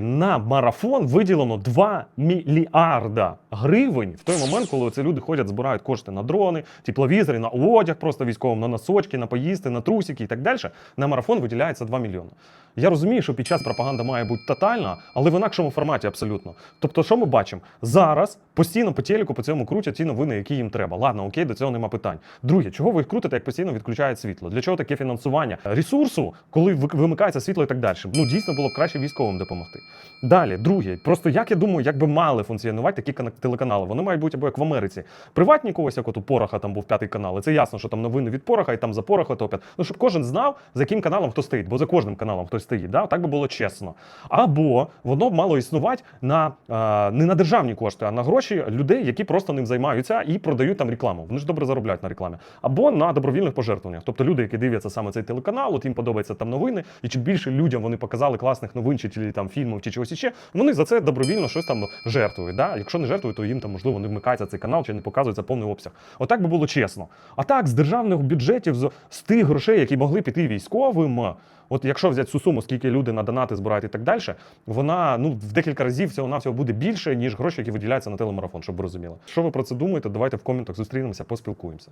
На марафон виділено 2 мільярда гривень в той момент, коли ці люди ходять, збирають кошти на дрони, тепловізори, на одяг просто військовим, на носочки, на поїсти, на трусики і так далі. На марафон виділяється 2 мільйони. Я розумію, що під час пропаганда має бути тотальна, але в інакшому форматі абсолютно. Тобто, що ми бачимо? Зараз постійно по телеку по цьому крутять ті новини, які їм треба. Ладно, окей, до цього нема питань. Друге, чого ви їх крутите, як постійно відключають світло? Для чого таке фінансування ресурсу, коли ви- вимикається світло і так далі? Ну дійсно було б краще військовим допомогти. Далі, друге, просто як я думаю, як би мали функціонувати такі телеканали. Вони мають бути або як в Америці. Приватні когось, як от у Пороха там був п'ятий канал. І це ясно, що там новини від Пороха, і там за Пороха топять. Ну щоб кожен знав, за яким каналом хто стоїть, бо за кожним каналом хтось стоїть. Да? Так би було чесно. Або воно б мало існувати на е, не на державні кошти, а на гроші людей, які просто ним займаються і продають там рекламу. Вони ж добре заробляють на рекламі. Або на добровільних пожертвуваннях. Тобто люди, які дивляться саме цей телеканал, от їм подобаються там новини, і чим більше людям вони показали класних новин, чи там фільмів, чи чогось іще, вони за це добровільно щось там жертвують. Да? Якщо не жертвують, то їм там можливо не вмикається цей канал, чи не показується повний обсяг. Отак би було чесно. А так, з державних бюджетів, з, тих грошей, які могли піти військовим. От якщо взяти цю суму, скільки люди на донати збирають і так далі, вона ну в декілька разів всього навсього буде більше, ніж гроші, які виділяються на телемарафон, щоб ви розуміли. Що ви про це думаєте? Давайте в коментах зустрінемося, поспілкуємося.